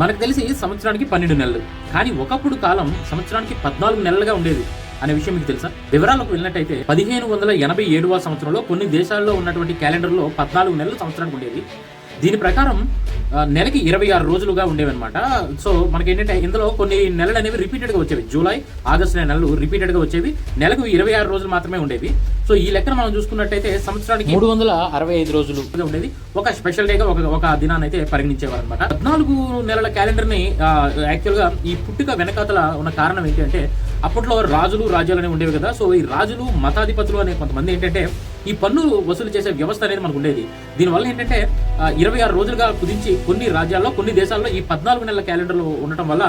మనకు తెలిసి సంవత్సరానికి పన్నెండు నెలలు. కానీ ఒకప్పుడు కాలం సంవత్సరానికి పద్నాలుగు నెలలుగా ఉండేది అనే విషయం మీకు తెలుసా? వివరాలకు వెళ్ళినట్టయితే పదిహేను వందల ఎనభై ఏడవ సంవత్సరంలో కొన్ని దేశాల్లో ఉన్నటువంటి క్యాలెండర్లో పద్నాలుగు నెలలు సంవత్సరానికి ఉండేది. దీని ప్రకారం నెలకి ఇరవై ఆరు రోజులుగా ఉండేవన్నమాట. సో మనకి ఏంటంటే ఇందులో కొన్ని నెలలు అనేవి రిపీటెడ్గా వచ్చేవి. జూలై ఆగస్టు అనే నెలలు రిపీటెడ్గా వచ్చేవి. నెలకు ఇరవై ఆరు రోజులు మాత్రమే ఉండేవి. సో ఈ లెక్కన మనం చూసుకున్నట్టయితే సంవత్సరానికి మూడు వందల అరవై ఐదు రోజులు. ఉండేది. ఒక స్పెషల్ డేగా ఒక ఒక దినాన్ని అయితే పరిగణించేవారు అనమాట పద్నాలుగు నెలల క్యాలెండర్ని యాక్చువల్గా ఈ పుట్టుక వెనకాతల ఉన్న కారణం ఏంటి అంటే అప్పట్లో రాజులు రాజ్యాలు అనేవి ఉండేవి కదా. సో ఈ రాజులు మతాధిపతులు అనే కొంతమంది ఏంటంటే ఈ పన్ను వసూలు చేసే వ్యవస్థ అనేది మనకు ఉండేది. దీనివల్ల ఏంటంటే ఇరవై ఆరు రోజులుగా కుదించి కొన్ని రాజ్యాల్లో కొన్ని దేశాల్లో ఈ పద్నాలుగు నెలల క్యాలెండర్లు ఉండటం వల్ల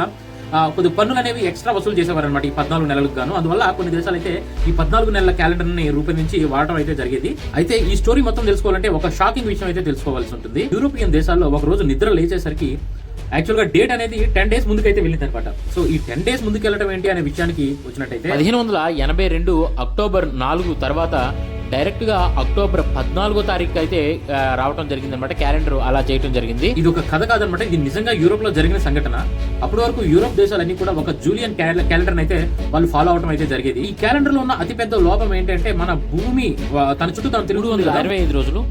కొద్ది పన్నులు అనేవి ఎక్స్ట్రా వసూలు చేసేవారనమాట ఈ పద్నాలుగు నెలలకు గాను. అందువల్ల కొన్ని దేశాలు అయితే ఈ పద్నాలుగు నెలల క్యాలెండర్ని రూపొందించి వాడటం అయితే జరిగేది. అయితే ఈ స్టోరీ మొత్తం తెలుసుకోవాలంటే ఒక షాకింగ్ విషయం అయితే తెలుసుకోవాల్సి ఉంటుంది. యూరోపియన్ దేశాల్లో ఒక రోజు నిద్ర లేచేసరికి యాక్చువల్గా డేట్ అనేది టెన్ డేస్ ముందుకైతే వెళ్ళింది అనమాట సో ఈ టెన్ డేస్ ముందుకు వెళ్ళడం ఏంటి అనే విషయానికి వచ్చినట్టయితే పదిహేను వందల ఎనభై రెండు అక్టోబర్ నాలుగు తర్వాత డైరెక్ట్గా అక్టోబర్ పద్నాలుగో తారీఖు అయితే ఆ, రావటం జరిగింది అనమాట క్యాలెండర్ అలా చేయడం జరిగింది. ఇది ఒక కథ కాదనమాట ఇది నిజంగా యూరోప్లో జరిగిన సంఘటన. అప్పటి వరకు యూరోప్ దేశాలన్నీ కూడా ఒక జూలియన్ క్యాలెండర్ అయితే వాళ్ళు ఫాలో అవడం అయితే జరిగేది. ఈ క్యాలెండర్లో ఉన్న అతిపెద్ద లోపం ఏంటంటే మన భూమి తన చుట్టూ తను తిరుగుతూ ఉంది ఇరవై ఐదు రోజులు.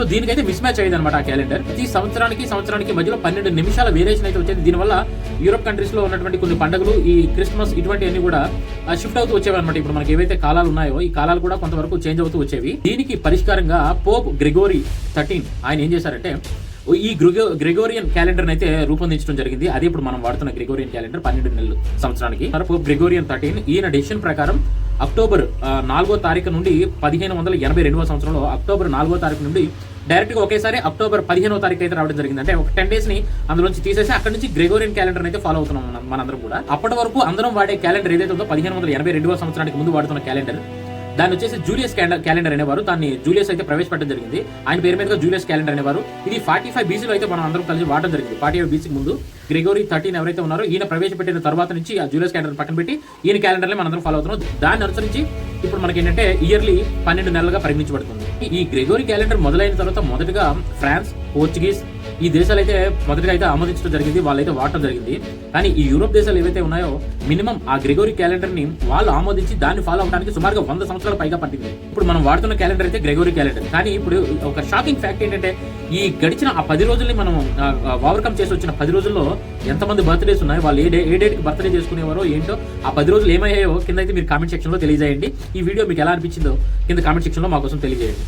సో దీనికైతే మిస్ మ్యాచ్ అయ్యింది అనమాట ఆ క్యాలెండర్ ఈ సంవత్సరానికి సంవత్సరానికి మధ్యలో పన్నెండు నిమిషాల వేరియేషన్ అయితే వచ్చేది. దీనివల్ల యూరోప్ కంట్రీస్లో ఉన్నటువంటి కొన్ని పండుగలు ఈ క్రిస్మస్ ఇటువంటి అన్ని కూడా షిఫ్ట్ అవుతూ వచ్చేవి అనమాట ఇప్పుడు మనకి ఏవైతే కాలాలు ఉన్నాయో ఈ కాలాలు కూడా కొంతవరకు చేంజ్ అవుతూ వచ్చేవి. దీనికి పరిష్కారంగా పోప్ గ్రిగోరీ థర్టీన్ ఆయన ఏం చేశారంటే ఈ గ్రిగో గ్రెగోరియన్ క్యాలెండర్ అయితే రూపొందించడం జరిగింది. అదే ఇప్పుడు మనం వాడుతున్న గ్రెగోరియన్ క్యాలెండర్ పన్నెండు నెలలు సంవత్సరానికి. పోప్ గ్రెగోరియన్ థర్టీన్ ఈయన డెసిషన్ ప్రకారం అక్టోబర్ నాలుగో తారీఖు నుండి పదిహేను వందల ఎనభై రెండవ సంవత్సరంలో అక్టోబర్ నాలుగో తారీఖు నుండి డైరెక్ట్గా ఒకేసారి అక్టోబర్ పదిహేనో తారీఖు అయితే రావడం జరిగింది అంటే ఒక టెన్ డేస్ని అందులోంచి తీసేసి అక్కడ నుంచి గ్రెగోరియన్ క్యాలెండర్ అయితే ఫాలో అవుతున్నాం మనందరం కూడా. అప్పటి వరకు అందరం వాడే క్యాలెండర్ ఏదైతే ఉందో పదిహేను వందల ఎనభై రెండవ సంవత్సరానికి ముందు వాడుతున్న క్యాలెండర్ దాన్ని వచ్చేసి జూలియస్ క్యాలెండర్ క్యాలెండర్ అనేవారు. దాన్ని జూలియస్ అయితే ప్రవేశపెట్టడం జరిగింది. ఆయన పేరు మీదుగా జూలియస్ క్యాలెండర్ అనేవారు. ఇది ఫార్టీ ఫైవ్ బీసీలో అయితే మనం అందరం కలిసి వాడడం జరిగింది. ఫార్టీ ఫైవ్ బీసీకి ముందు. గ్రిగోరీ థర్టీన్ ఎవరైతే ఉన్నారో ఈయన ప్రవేశపెట్టిన తర్వాత నుంచి ఆ జూలియస్ క్యాలెండర్ పక్కన పెట్టి ఈయన క్యాలెండర్ మనం అందరం ఫాలో అవుతున్నాం. దాన్ని అనుసరించి ఇప్పుడు మనకి ఏంటంటే ఇయర్లీ పన్నెండు నెలలుగా పరిగణించబడుతుంది. ఈ- గ్రెగోరీ క్యాలెండర్ మొదలైన తర్వాత మొదటగా ఫ్రాన్స్ పోర్చుగీస్ ఈ దేశాలు అయితే మొదటిగా అయితే ఆమోదించడం జరిగింది వాళ్ళైతే వాడటం జరిగింది. కానీ ఈ యూరోప్ దేశాలు ఏవైతే ఉన్నాయో మినిమం ఆ గ్రెగోరీ క్యాలెండర్ని వాళ్ళు ఆమోదించి దాన్ని ఫాలో అవడానికి సుమారుగా వంద సంవత్సరాల పైగా పట్టింది. ఇప్పుడు మనం వాడుతున్న క్యాలెండర్ అయితే గ్రెగోరీ క్యాలెండర్. కానీ ఇప్పుడు ఒక షాకింగ్ ఫ్యాక్ట్ ఏంటంటే ఈ గడిచిన ఆ పది రోజుల్ని మనం ఓవర్కమ్ చేసి వచ్చిన పది రోజుల్లో ఎంతమంది బర్త్డేస్ ఉన్నాయి? వాళ్ళు ఏ డే ఏ డేట్కి బర్త్డే చేసుకునేవారో ఏంటో ఆ పది రోజులు ఏమయ్యాయో కింద అయితే మీరు కామెంట్ సెక్షన్లో తెలియజేయండి. ఈ వీడియో మీకు ఎలా అనిపించిందో కింద కామెంట్ సెక్షన్లో తెలియజేయండి.